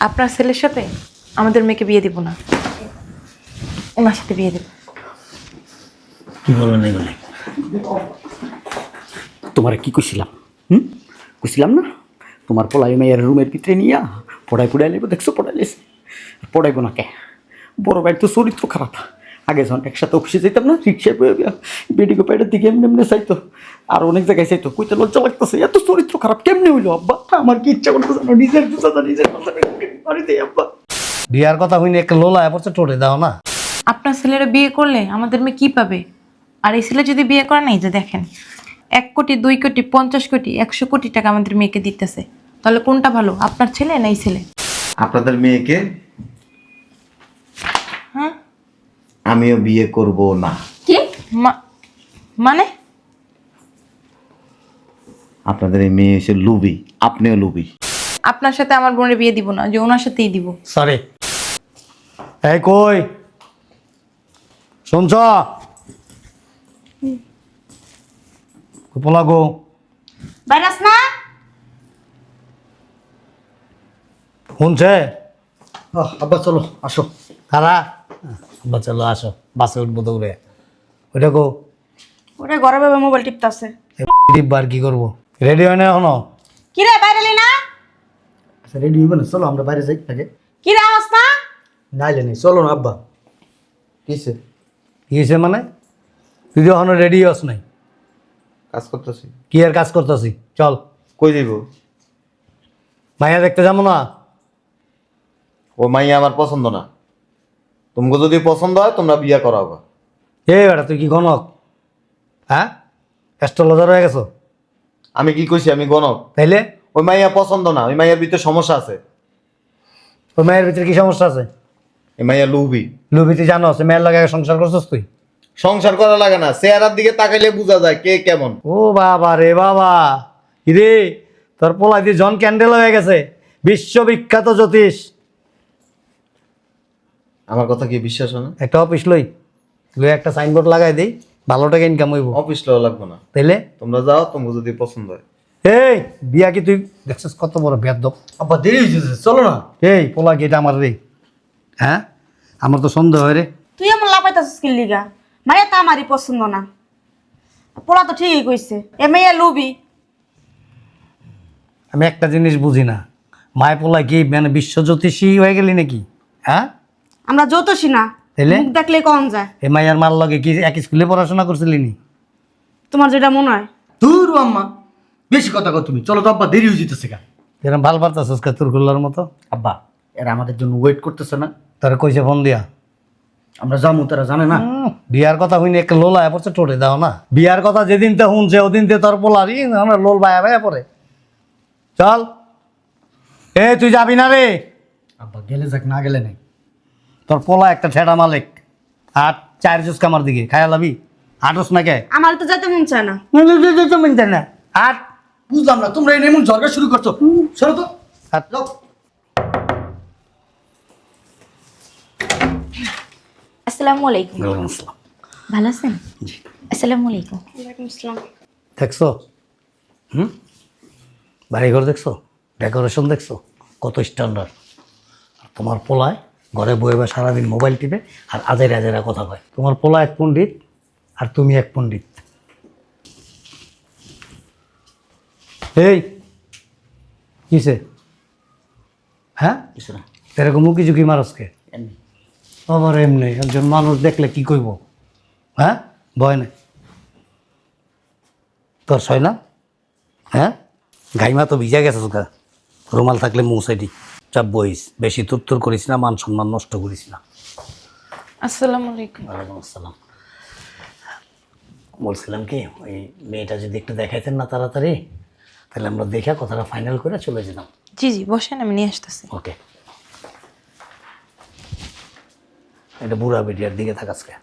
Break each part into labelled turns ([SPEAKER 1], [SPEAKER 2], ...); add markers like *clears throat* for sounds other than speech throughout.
[SPEAKER 1] আপনার ছেলের সাথে আমাদের মেয়েকে বিয়ে দিব না। ওনার সাথে বিয়ে দেব।
[SPEAKER 2] কি বলবেন তোমার কি কইছিলাম? হুম? কইছিলাম না? তোমার পলাই মেয়ের রুমের ভিতরে নিয়া পড়াই পড়াই লেবো দেখছ? পড়াই লেছে পড়াইবো না কে? বড় ভাই তো চরিত্র খারাপ। আগে যখন একসাথে অফিসে যেতাম না রিক্সায় বেডিকো প্যাডের দিকে এমনি এমনি চাইতো। আর অনেক জায়গায় চাইতো কইতে লজ্জা লাগতেছে এত চরিত্র খারাপ কেমনে হইল আব্বা? আমার কি ইচ্ছা করতেছে না নিজের বুঝাতা নিজের বাড়িতে আব্বা?
[SPEAKER 3] বিয়ার কথা হইনি একটা লোলা পড়ছে টোটে দাও না।
[SPEAKER 1] আপনার ছেলেরা বিয়ে করলে আমাদের মেয়ে কি পাবে? আর এই ছেলে যদি বিয়ে করে নাই যে দেখেন এক কোটি দুই কোটি পঞ্চাশ কোটি একশো কোটি টাকা আমাদের মেয়েকে দিতেছে। তাহলে কোনটা ভালো আপনার ছেলে না এই ছেলে?
[SPEAKER 4] আপনাদের মেয়েকে?
[SPEAKER 1] হ্যাঁ?
[SPEAKER 4] আমিও বিয়ে করব না।
[SPEAKER 1] কি? মা- মানে?
[SPEAKER 4] আপনাদের এই মেয়ে এসে লুবি। আপনিও লুবি।
[SPEAKER 1] আপনার সাথে আমার বোনের বিয়ে দিব না যে ওনার সাথেই দিব।
[SPEAKER 3] সরি। এই কই? শুনছ? পোলা গো।
[SPEAKER 5] ভাইরাস না?
[SPEAKER 3] শুনছে?
[SPEAKER 2] আব্বা চলো আসো।
[SPEAKER 3] তারা আব্বা চলো আসো বাসে উঠবো দৌড়ে। ওইটা গো
[SPEAKER 5] ওরে ঘরে ভাবে মোবাইল টিপতাছে।
[SPEAKER 3] বার কি করব? রেডি হয় না এখনও?
[SPEAKER 5] কি রে বাইরে এলি না?
[SPEAKER 2] আচ্ছা রেডি হইবে না চলো আমরা বাইরে যাই আগে।
[SPEAKER 5] কি রে আওয়াজ না
[SPEAKER 2] নাইলে নেই চলো না আব্বা। কিসে
[SPEAKER 3] কি হয়েছে মানে? তুই তো এখনও রেডি হস নাই।
[SPEAKER 4] কাজ করতেছি।
[SPEAKER 3] কি আর কাজ করতেছি? চল।
[SPEAKER 4] কই দিব
[SPEAKER 3] মাইয়া দেখতে যাব না?
[SPEAKER 4] ও মাইয়া আমার পছন্দ না। তোমাকে যদি পছন্দ হয় তোমরা বিয়ে করাবো
[SPEAKER 3] এ বেটা তুই কি গণক হ্যাঁ অ্যাস্ট্রোলজার হয়ে গেছো?
[SPEAKER 4] আমি কি কইছি আমি গণক
[SPEAKER 3] তাইলে?
[SPEAKER 4] ওই মাইয়া পছন্দ না ওই মাইয়ার ভিতরে সমস্যা আছে।
[SPEAKER 3] ওই মায়ের ভিতরে কি সমস্যা আছে?
[SPEAKER 4] এই মাইয়া লুবি
[SPEAKER 3] লুবি তুই জানো সে মেয়ের লাগে সংসার করছিস তুই?
[SPEAKER 4] সংসার করা লাগে না চেহারার দিকে তাকাইলে বোঝা যায় কে কেমন।
[SPEAKER 3] ও বাবা রে বাবা। রে তোর পোলা দিয়ে জন ক্যান্ডেল হয়ে গেছে বিশ্ববিখ্যাত জ্যোতিষ।
[SPEAKER 4] আমার কথা কি বিশ্বাস হয় না?
[SPEAKER 3] একটা অফিস লই লই একটা সাইনবোর্ড লাগাই দেই ভালো টাকা ইনকাম হইব।
[SPEAKER 4] অফিস লওয়া লাগবে না।
[SPEAKER 3] তাইলে?
[SPEAKER 4] তোমরা যাও তোমরা যদি পছন্দ হয়।
[SPEAKER 3] এই বিয়া কি তুই দেখছিস কত বড় বেদব
[SPEAKER 2] আব্বা দেরি হয়েছে চলো না।
[SPEAKER 3] এই পোলা গেট আমার রে। হ্যাঁ? আমার তো সন্দেহ হয় রে।
[SPEAKER 5] তুই এমন লাপাইতাছিস কি লিগা? মাইয়া তো আমারই পছন্দ না। পোলা তো ঠিকই কইছে এ মেয়ে লুবি।
[SPEAKER 3] আমি একটা জিনিস বুঝি না। মায় পোলা কি মানে বিশ্ব জ্যোতিষী হয়ে গেলি নাকি? হ্যাঁ?
[SPEAKER 5] আমরা যতসী না
[SPEAKER 3] তাইলে?
[SPEAKER 5] মুখ দেখলে কম যায়।
[SPEAKER 3] এ মাইয়ার মার লগে কি এক স্কুলে পড়াশোনা করছিলি নি?
[SPEAKER 5] তোমার যেটা মনে হয়।
[SPEAKER 2] দূর আম্মা বেশি কথা কর তুমি চলো তো আব্বা দেরি হয়ে যেতেছে গা।
[SPEAKER 3] এরকম ভালো পারতাছিস কা তুরকুল্লার মতো?
[SPEAKER 2] আব্বা এরা আমাদের জন্য ওয়েট করতেছে না।
[SPEAKER 3] তারা কইছে ফোন দিয়া।
[SPEAKER 2] আমরা যাব তারা জানে না।
[SPEAKER 3] বিয়ার কথা হইনি একটা লোল আয়া পড়ছে টোটে দাও না। বিয়ার কথা যেদিন তে শুনছে ওদিন তে তোর পোলারি আমরা লোল বায়া বায়া পড়ে। চল। এ তুই যাবি না রে।
[SPEAKER 2] আব্বা গেলে যাক না গেলে নেই।
[SPEAKER 3] তোর পোলা একটা ঠেডা মালিক। আর চার জুস কামার দিকে খায়া লাবি। আটস না কে
[SPEAKER 5] আমার তো যাইতে মন চায় না।
[SPEAKER 3] মিনতে না আট
[SPEAKER 2] বুঝলাম না তোমরা এই এমন ঝগড়া শুরু করছ। সরো তো।
[SPEAKER 3] আট
[SPEAKER 2] যাও।
[SPEAKER 6] আসসালামু আলাইকুম।
[SPEAKER 3] ওয়ালাইকুম আসসালাম।
[SPEAKER 6] ভালো আছেন? জি। আসসালামু আলাইকুম।
[SPEAKER 3] দেখছ? হুম? বাড়িঘর দেখছ? ডেকোরেশন দেখছ? কত স্ট্যান্ডার্ড তোমার পোলায়? ঘরে বয়ে বয়ে সারাদিন মোবাইল টিপে আর আজের আজেরা কথা কয়। তোমার পোলা এক পণ্ডিত আর তুমি এক পণ্ডিত। এই কিসে হ্যাঁ?
[SPEAKER 2] কিছু না।
[SPEAKER 3] এরকম মুখি ঝুঁকি মারসকে। আবার এমনি একজন মানুষ দেখলে কি কইব? হ্যাঁ? ভয় নেই। তোর সয় না? হ্যাঁ? গাইমা তো ভিজা গেছে রুমাল থাকলে মৌসাইডি চাপ বইস বেশি তুর করিস না মান সম্মান নষ্ট করিস না।
[SPEAKER 1] আসসালামু আলাইকুম।
[SPEAKER 3] ওয়ালাইকুম আসসালাম। বলছিলাম কি ওই মেয়েটা যদি একটু দেখাইতেন না তাড়াতাড়ি তাহলে আমরা দেখে কথাটা ফাইনাল করে চলে যেতাম।
[SPEAKER 1] জি জি বসেন আমি নিয়ে আসতেছি।
[SPEAKER 3] ওকে। এটা বুড়া বেটিয়ার দিকে থাকাসকে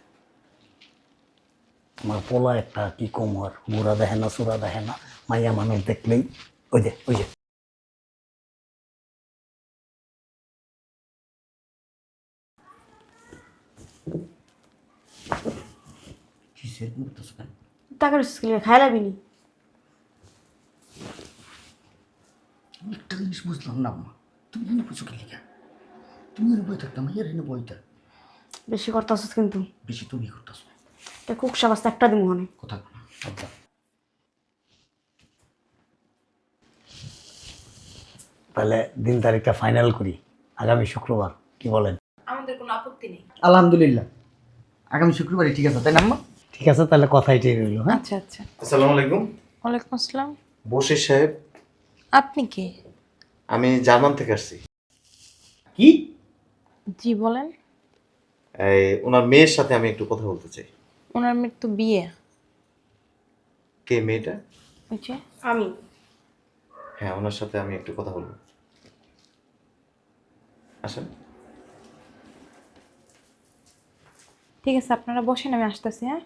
[SPEAKER 3] আমার পোলা একটা কি কোমর বুড়া দেখে না চূড়া দেখে না মাইয়া মানুষ দেখলেই ওই যে ওই যে।
[SPEAKER 2] কিসের
[SPEAKER 5] খাই লাবি নি।
[SPEAKER 2] একটা জিনিস বুঝলাম না আম্মা তুমি এনে বুঝো কি লিখা তুমি এনে বই থাকতাম এর এনে বইটা
[SPEAKER 5] বেশি করতেছিস কিন্তু।
[SPEAKER 2] বেশি তুমি করতেছো
[SPEAKER 5] এটা কুক সাবাসটা একটা দিমু হনে
[SPEAKER 2] কথা না আব্বা
[SPEAKER 3] তাহলে দিন তারিখটা ফাইনাল করি। আগামী শুক্রবার কি বলেন?
[SPEAKER 1] আমাদের কোনো আপত্তি নেই।
[SPEAKER 2] আলহামদুলিল্লাহ। আগামী শুক্রবারই ঠিক আছে তাই না আম্মা?
[SPEAKER 3] ঠিক আছে তাহলে কথা এটাই রইল হ্যাঁ?
[SPEAKER 1] আচ্ছা আচ্ছা।
[SPEAKER 4] আসসালামু আলাইকুম।
[SPEAKER 1] ওয়ালাইকুম আসসালাম।
[SPEAKER 4] বশির সাহেব।
[SPEAKER 1] আপনি কে?
[SPEAKER 4] আমি জার্মান থেকে আসছি।
[SPEAKER 2] কি?
[SPEAKER 1] জি বলেন।
[SPEAKER 4] এই ওনার মেয়ের সাথে আমি একটু কথা বলতে চাই।
[SPEAKER 1] ওনার মেয়ের তো বিয়ে।
[SPEAKER 4] কে মেয়েটা?
[SPEAKER 1] ওই যে।
[SPEAKER 5] আমি।
[SPEAKER 4] হ্যাঁ ওনার সাথে আমি একটু কথা বলব। আসেন।
[SPEAKER 1] ঠিক আছে আপনারা বসেন আমি আসতেছি হ্যাঁ?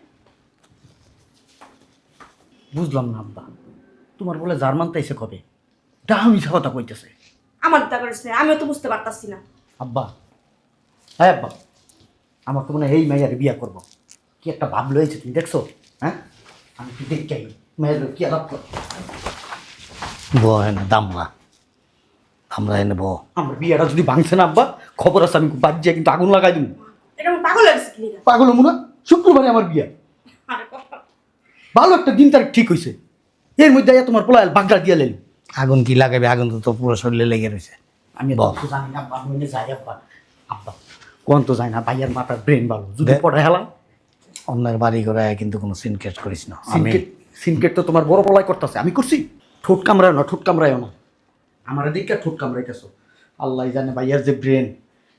[SPEAKER 2] বুঝলাম না আব্বা। তোমার বলে জার্মান তাইছে কবে? দামি কথা কইতেছে।
[SPEAKER 5] আমার দা করেছে আমিও তো বুঝতে পারতাছি না।
[SPEAKER 2] আব্বা হ্যাঁ আব্বা আমার তো মনে হয় এই মেয়ের বিয়া করব। কি একটা ভাব লয়েছে তুমি দেখছ? হ্যাঁ? আমি কি দেখতে আই মেয়ের কি আলাপ কর।
[SPEAKER 3] বো এনে দামরা আমরা এনে বো।
[SPEAKER 2] আমার বিয়েটা যদি ভাঙছে না আব্বা খবর আছে আমি বাদ দিয়ে কিন্তু আগুন লাগাই দিব
[SPEAKER 5] পাগল
[SPEAKER 2] মুনা শুক্রবারে আমার বিয়া। ভালো একটা দিন তারিখ ঠিক হয়েছে এর মধ্যে আইয়া তোমার পোলা বাগদা দিয়া লেলি।
[SPEAKER 3] আগুন কি লাগাবে? আগুন তো তোর পুরো শরীরে লেগে রয়েছে
[SPEAKER 2] আমি। তো জানি না আব্বা যাই আব্বা। আব্বা কোন তো যায় না ভাইয়ার মাথার ব্রেন ভালো। যদি পড়ে হেলা
[SPEAKER 3] অন্যের বাড়ি করে কিন্তু কোনো সিনকেট করিস না। আমি
[SPEAKER 2] সিনকেট সিনকেট তো তোমার বড় পলাই করতেছে। আমি করছি। ঠোঁট কামড়ায় না ঠোঁট কামড়ায় না। আমার দিকে ঠোঁট কামড়াইতেছো। আল্লাহ জানে ভাইয়ার যে ব্রেন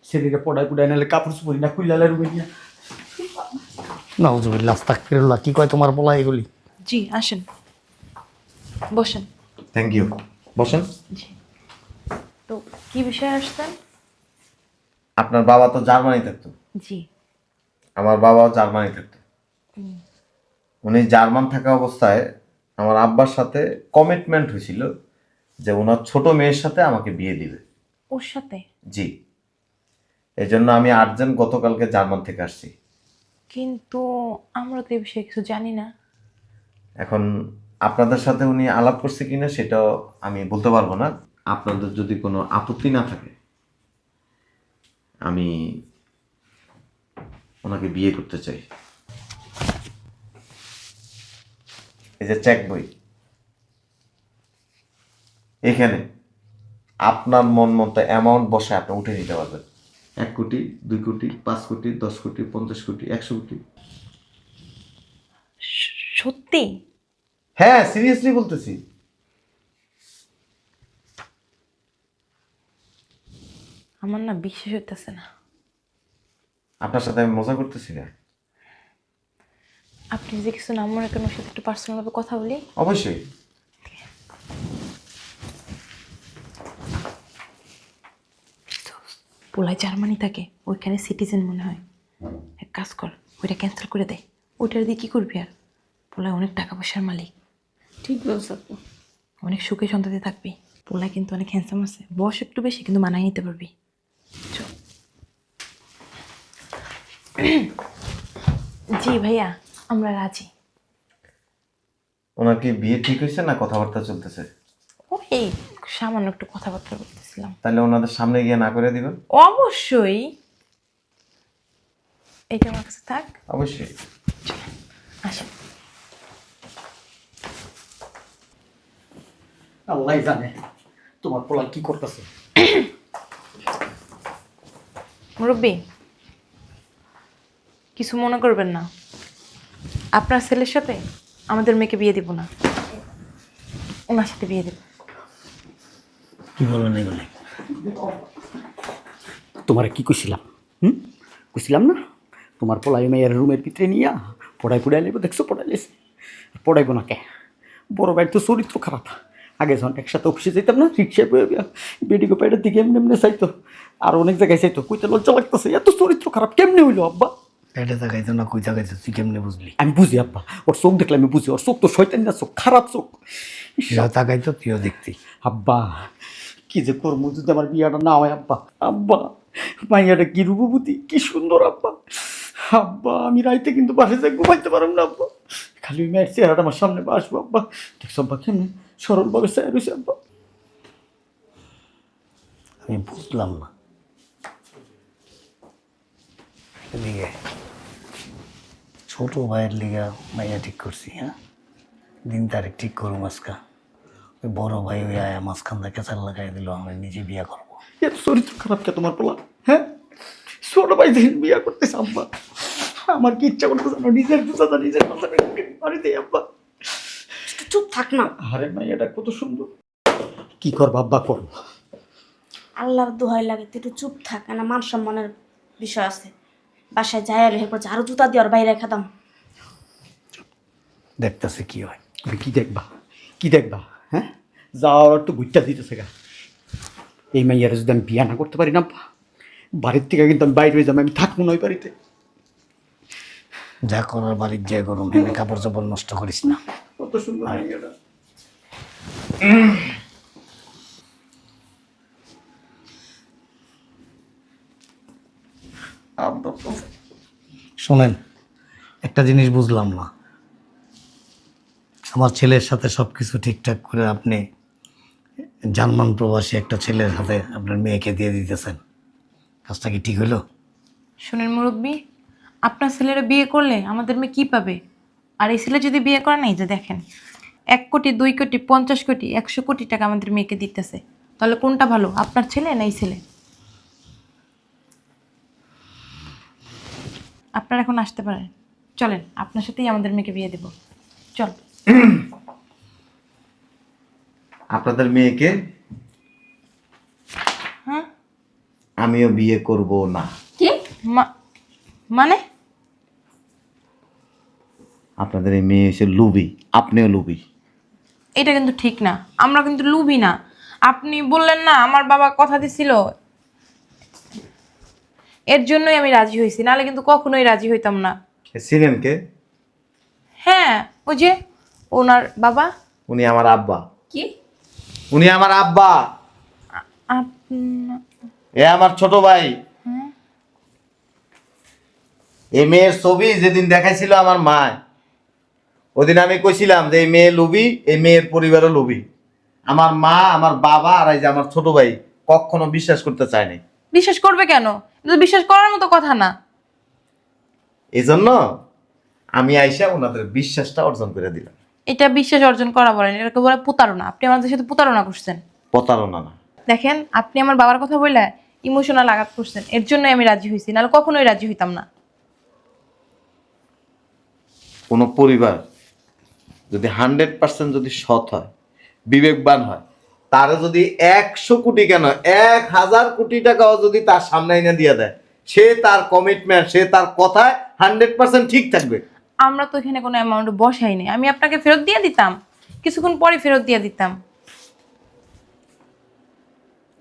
[SPEAKER 2] শরীরে পড়ায় পুড়ায় নাহলে কাপড় চুপড়ি না কুইলালে রুমে নিয়ে
[SPEAKER 3] নজরুল্লাহ আস্তাগফিরুল্লাহ কি কয় তোমার বলা এগুলি?
[SPEAKER 1] জি আসেন। বসেন।
[SPEAKER 4] থ্যাংক ইউ বসেন।
[SPEAKER 1] জি। তো কি বিষয়ে আসতেন
[SPEAKER 4] আপনার বাবা তো জার্মানি থাকতো।
[SPEAKER 1] জি।
[SPEAKER 4] আমার বাবাও জার্মানি থাকতো। উনি জার্মান থাকা অবস্থায় আমার আব্বার সাথে কমিটমেন্ট হয়েছিল যে ওনার ছোট মেয়ের সাথে আমাকে বিয়ে দিবে।
[SPEAKER 1] ওর সাথে?
[SPEAKER 4] জি। এই জন্য আমি আর্জেন্ট গতকালকে জার্মান থেকে আসছি।
[SPEAKER 1] কিন্তু আমরা তো এই বিষয়ে কিছু জানি না।
[SPEAKER 4] এখন আপনাদের সাথে উনি আলাপ করছে কিনা সেটাও আমি বলতে পারব না। আপনাদের যদি কোনো আপত্তি না থাকে, আমি ওনাকে বিয়ে করতে চাই। এই যে চেক বই। এখানে আপনার মন মতো অ্যামাউন্ট বসে আপনি উঠে নিতে পারবেন। এক কোটি দুই কোটি পাঁচ কোটি দশ কোটি পঞ্চাশ কোটি একশো কোটি।
[SPEAKER 1] সত্যি?
[SPEAKER 4] হ্যাঁ সিরিয়াসলি বলতেছি।
[SPEAKER 1] আমার না বিশ্বাস হইতেছে না।
[SPEAKER 4] আপনার সাথে আমি মজা করতেছি না।
[SPEAKER 1] আপনি যে কিছু না মনে করেন ওর সাথে একটু পার্সোনালভাবে কথা বলি।
[SPEAKER 4] অবশ্যই।
[SPEAKER 1] পোলায় জার্মানি থাকে ওইখানে সিটিজেন মনে হয়। এক কাজ কর ওইটা ক্যান্সেল করে দে। ওইটার দিয়ে কী করবি আর? পোলায় অনেক টাকা পয়সার মালিক।
[SPEAKER 5] ঠিক বলছো আপু।
[SPEAKER 1] অনেক সুখে সন্তাতে থাকবি। পোলায় কিন্তু অনেক হ্যান্ডসাম আছে। বয়স একটু বেশি কিন্তু মানায় নিতে পারবি। চল। *clears throat* জি ভাইয়া আমরা রাজি।
[SPEAKER 4] ওনার কি বিয়ে ঠিক হয়েছে না কথাবার্তা চলতেছে?
[SPEAKER 1] ওই সামান্য একটু কথাবার্তা বলতেছিলাম।
[SPEAKER 4] তাহলে ওনাদের সামনে গিয়ে না করে দিবেন?
[SPEAKER 1] অবশ্যই। এটা আমার কাছে থাক।
[SPEAKER 4] অবশ্যই।
[SPEAKER 1] আসেন।
[SPEAKER 2] আল্লাহ জানে তোমার পোলা কি করতেছে।
[SPEAKER 1] মুরব্বী কিছু মনে করবেন না। আপনার ছেলের সাথে আমাদের মেয়েকে বিয়ে দিব না। ওনার সাথে বিয়ে দেব।
[SPEAKER 3] কি এগুলি
[SPEAKER 2] তোমার কি কইছিলাম? হুম? কইছিলাম না? তোমার পোলাই মেয়ের রুমের ভিতরে নিয়া পড়াই পড়াই লেবো দেখছ? পড়াই লেছে পড়াইবো না কে? বড় ভাই তো চরিত্র খারাপ। আগে যখন একসাথে অফিসে যেতাম না রিক্সায় বয়ে বেডিকো পাইটার দিকে এমনি এমনি চাইতো। আর অনেক জায়গায় চাইতো। কইতে লজ্জা লাগতেছে এত চরিত্র খারাপ কেমনে হইল আব্বা?
[SPEAKER 3] পেটে তাকাইতো না কই তাকাইতো তুই কেমনে বুঝলি?
[SPEAKER 2] আমি বুঝি আব্বা। ওর চোখ দেখলে আমি বুঝি। ওর চোখ তো শয়তান না চোখ খারাপ চোখ।
[SPEAKER 3] তাকাইতো তুইও দেখতি।
[SPEAKER 2] আব্বা কি যে করব? যদি আমার বিয়াটা না হয়, আব্বা। আব্বা, মাইয়াটা কি রূপবতী? কি সুন্দর, আব্বা। আব্বা, আমি রাইতে কিন্তু বাসে যাই, ঘুমাইতে পারব না, আব্বা। খালি মেয়ের চেহারাটা আমার সামনে আসব, আব্বা। দেখছ আব্বা কেমনি সরলভাবে চেয়ার হয়েছে আব্বা।
[SPEAKER 3] আমি বুঝলাম না। এদিকে ছোট ভাইয়ের লিগা মাইয়া ঠিক করছি হ্যাঁ? দিন তারিখ ঠিক করুম আজকা। বড় ভাই ওই আয়া মাঝখান থেকে চাল লাগাই দিল আমরা নিজে বিয়ে করব।
[SPEAKER 2] এত চরিত্র খারাপ কে তোমার পোলা? হ্যাঁ? ছোট ভাই দিন বিয়া করতেছে আব্বা আমার কি ইচ্ছা করতে জানো নিজের দুচাদা নিজের কথা বাড়িতে আব্বা?
[SPEAKER 5] চুপ থাক না।
[SPEAKER 2] আরে ভাই এটা কত সুন্দর। কি করব আব্বা করব
[SPEAKER 5] আল্লাহর দোহাই লাগে তুই একটু চুপ থাক না মান সম্মানের বিষয় আছে। বাসায় যাই এলে এরপর আরও জুতা দিয়ে ওর বাইরে খেতাম
[SPEAKER 3] দেখতেছে কি হয়।
[SPEAKER 2] তুমি কি দেখবা? কি দেখবা? হ্যাঁ যাওয়ার তো গুইটা দিতেছে গা। এই মাইয়ারা যদি আমি বিয়া না করতে পারি না বাড়ির থেকে কিন্তু আমি বাইরে যাব আমি থাকব না ওই বাড়িতে।
[SPEAKER 3] যা করার বাড়ির যে গরম কাপড় চাপড় নষ্ট করিস না।
[SPEAKER 2] কত সুন্দর
[SPEAKER 3] শোনেন একটা জিনিস বুঝলাম না। আমার ছেলের সাথে সব কিছু ঠিকঠাক করে আপনি জার্মান প্রবাসী একটা ছেলের হাতে আপনার মেয়েকে দিয়ে দিতেছেন। কাজটা কি ঠিক হলো
[SPEAKER 1] শুনেন মুরব্বী, আপনার ছেলেরা বিয়ে করলে আমাদের মেয়ে কী পাবে? আর এই ছেলে যদি বিয়ে করে নাই যে দেখেন, এক কোটি, দুই কোটি, পঞ্চাশ কোটি, একশো কোটি টাকা আমাদের মেয়েকে দিতেছে। তাহলে কোনটা ভালো, আপনার ছেলে না এই ছেলে? আপনারা এখন আসতে পারেন। চলেন, আপনার সাথেই আমাদের মেয়েকে বিয়ে দেব। চল।
[SPEAKER 4] আপনাদের মেয়েকে
[SPEAKER 1] হ্যাঁ?
[SPEAKER 4] আমিও বিয়ে করব না।
[SPEAKER 6] কি?
[SPEAKER 1] মানে?
[SPEAKER 4] আপনাদের এই মেয়ে এসে লুবি। আপনিও লুবি।
[SPEAKER 1] এটা কিন্তু ঠিক না। আমরা কিন্তু লুবি না। আপনি বললেন না আমার বাবা কথা দিছিল। এর জন্যই আমি রাজি হয়েছি। নাহলে কিন্তু কখনোই রাজি হইতাম না।
[SPEAKER 4] ছিলেন কে
[SPEAKER 1] হ্যাঁ ওই যে ওনার বাবা?
[SPEAKER 4] উনি আমার আব্বা।
[SPEAKER 6] কি?
[SPEAKER 4] উনি আমার আব্বা। এ আমার ছোট ভাই। এই মেয়ের ছবি যেদিন দেখাইছিল আমার মা ওদিন আমি কইছিলাম যে এই মেয়ে লুবি এই মেয়ের পরিবারও লুবি আমার মা আমার বাবা আর এই যে আমার ছোট ভাই কখনো বিশ্বাস করতে চায় চায়নি
[SPEAKER 1] বিশ্বাস করবে কেন? বিশ্বাস করার মতো কথা না।
[SPEAKER 4] এই জন্য আমি আইসা ওনাদের বিশ্বাসটা অর্জন করে দিলাম।
[SPEAKER 1] এটা বিশ্বাস অর্জন করা বলেন এটাকে বলে প্রতারণা। আপনি আমাদের সাথে প্রতারণা করছেন।
[SPEAKER 4] প্রতারণা না।
[SPEAKER 1] দেখেন আপনি আমার বাবার কথা বললে ইমোশনাল আঘাত করছেন। এর জন্যই আমি রাজি হয়েছি নাহলে কখনোই রাজি হইতাম না।
[SPEAKER 4] কোনো পরিবার যদি হান্ড্রেড পার্সেন্ট যদি সৎ হয় বিবেকবান হয় তারা যদি একশো কোটি কেন এক হাজার কোটি টাকাও যদি তার সামনে এনে দিয়ে দেয় সে তার কমিটমেন্ট সে তার কথায় হান্ড্রেড পার্সেন্ট ঠিক থাকবে।
[SPEAKER 1] আমরা তো এখানে কোনো অ্যামাউন্ট বসাই নি আমি আপনাকে ফেরত দিয়ে দিতাম। কিছুক্ষণ পরে ফেরত দিয়ে দিতাম।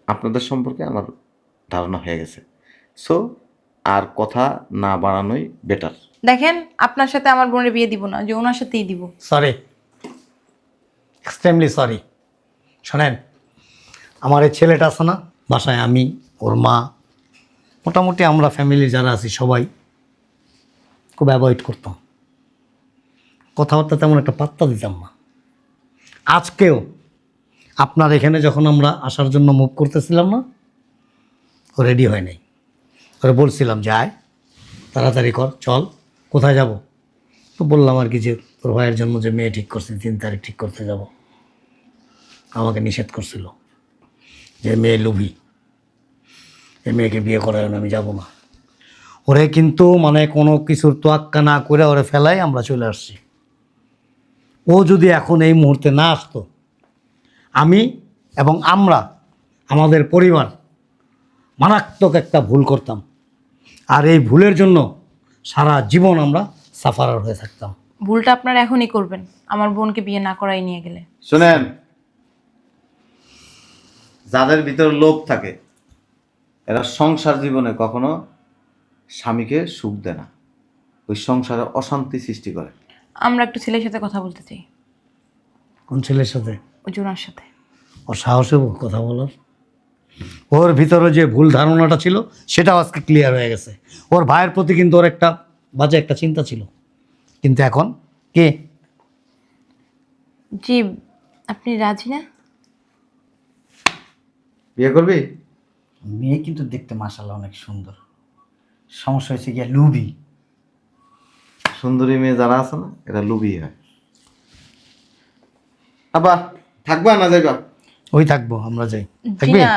[SPEAKER 4] আপনাদের সম্পর্কে আমার ধারণা হয়ে গেছে। সো আর কথা না বাড়ানোই বেটার
[SPEAKER 1] দেখেন আপনার সাথে আমার বোনের বিয়ে দিব না যে ওনার সাথেই দিব।
[SPEAKER 3] সরি এক্সট্রিমলি সরি শোনেন আমার এই ছেলেটা আছে না বাসায় আমি ওর মা মোটামুটি আমরা ফ্যামিলি যারা আছি সবাই খুব অ্যাভয়েড করতাম। কথাবার্তা তেমন একটা পাত্তা দিতাম না। আজকেও আপনার এখানে যখন আমরা আসার জন্য মুভ করতেছিলাম না, ও রেডি হয় নাই। ওরে বলছিলাম যে আয় তাড়াতাড়ি কর, চল, কোথায় যাব? তো বললাম আর কি যে, তোর ভাইয়ের জন্য যে মেয়ে ঠিক করছে, তিন তারিখ ঠিক করতে যাব। আমাকে নিষেধ করছিল যে, মেয়ে লুভি। এই মেয়েকে বিয়ে করার জন্য আমি যাব না। ওরে কিন্তু মানে কোনো কিছুর তোয়াক্কা না করে ওরে ফেলাই আমরা চলে আসছি। ও যদি এখন এই মুহূর্তে না আসতো আমি এবং আমরা আমাদের পরিবার মারাত্মক একটা ভুল করতাম। আর এই ভুলের জন্য সারা জীবন আমরা সাফারার হয়ে থাকতাম।
[SPEAKER 1] ভুলটা আপনারা এখনই করবেন। আমার বোনকে বিয়ে না করাই নিয়ে গেলে।
[SPEAKER 4] শোনেন যাদের ভিতরে লোভ থাকে এরা সংসার জীবনে কখনো স্বামীকে সুখ দেয় না। ওই সংসারে অশান্তি সৃষ্টি করে।
[SPEAKER 1] আমরা একটু ছেলের সাথে কথা বলতে চাই।
[SPEAKER 3] কোন ছেলের সাথে?
[SPEAKER 1] ওই জোনার সাথে।
[SPEAKER 3] ও সাহস কথা বলার। ওর ভিতরে যে ভুল ধারণাটা ছিল সেটাও আজকে ক্লিয়ার হয়ে গেছে। ওর ভাইয়ের প্রতি কিন্তু ওর একটা বাজে একটা চিন্তা ছিল। কিন্তু এখন কে?
[SPEAKER 1] জি আপনি রাজি না?
[SPEAKER 4] বিয়ে করবি?
[SPEAKER 2] মেয়ে কিন্তু দেখতে মাসাল্লাহ অনেক সুন্দর। সমস্যা হয়েছে গিয়া লুবি।
[SPEAKER 4] সুন্দরী মেয়ে যারা আছে না এরা লুবি হয়। আবা থাকবা না যাইবা?
[SPEAKER 3] ওই থাকব আমরা যাই। থাকবি?
[SPEAKER 1] না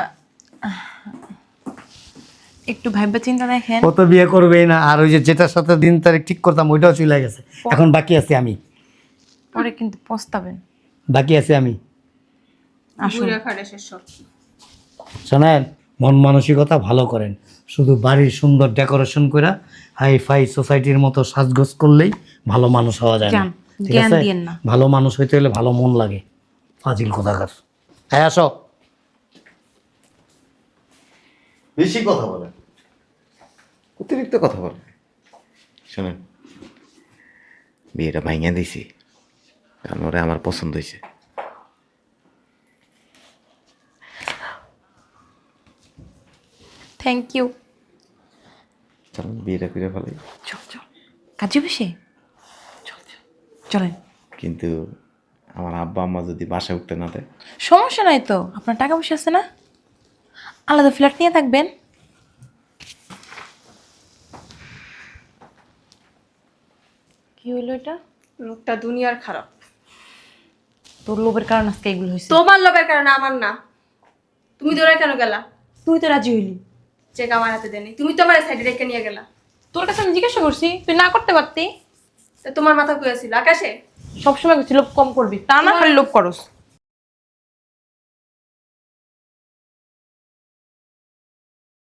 [SPEAKER 1] একটু ভাইবা চিন্তা দেখেন
[SPEAKER 3] ও তো বিয়ে করবেই না আর ওই যে যেটার সাথে দিন তারিখ ঠিক করতাম ওইটাও চলে গেছে। এখন বাকি আছে আমি।
[SPEAKER 1] পরে কিন্তু পস্তাবেন।
[SPEAKER 3] বাকি আছে আমি।
[SPEAKER 1] আসুন।
[SPEAKER 3] মন মানসিকতা ভালো করেন। শুধু বাড়ির সুন্দর ডেকোরেশন করে হাই ফাই সোসাইটির মতো সাজগোজ করলেই ভালো মানুষ হওয়া যায় না। ঠিক আছে? ভালো মানুষ হইতে হলে ভালো মন লাগে। ফাজিল কোথাকার। হ্যাঁ আসো।
[SPEAKER 4] বেশি কথা বলে অতিরিক্ত কথা বলে শোনেন বিয়েটা ভাঙিয়ে দিছি কারণ ওরা আমার পছন্দ হয়েছে।
[SPEAKER 1] থ্যাংক ইউ
[SPEAKER 4] চলেন বিয়েটা করে ফেলাই
[SPEAKER 1] চল চল। কাজে বসে? চল চল। চলেন।
[SPEAKER 4] কিন্তু আমার আব্বা আম্মা যদি বাসায় উঠতে না দেয়?
[SPEAKER 1] সমস্যা নাই তো আপনার টাকা পয়সা আছে না? আলাদা ফ্ল্যাট নিয়ে থাকবেন। কি হইল এটা?
[SPEAKER 5] লোকটা দুনিয়ার খারাপ।
[SPEAKER 1] তোর লোভের কারণ আজকে এগুলো হয়েছে
[SPEAKER 5] তোমার লোভের কারণে আমার না। তুমি দৌড়ায় কেন গেলা?
[SPEAKER 1] তুই তো রাজি হইলি।
[SPEAKER 5] চেক বানাতে হাতে দেনি তুমি তো আমার সাইডে রেখে নিয়ে গেলা।
[SPEAKER 1] তোর কাছে আমি জিজ্ঞাসা করছি তুই না করতে পারতি?
[SPEAKER 5] তা তোমার মাথা কুয়েছিল আকাশে?
[SPEAKER 1] সবসময় লোভ কম করবি তা না খালি লোভ করস।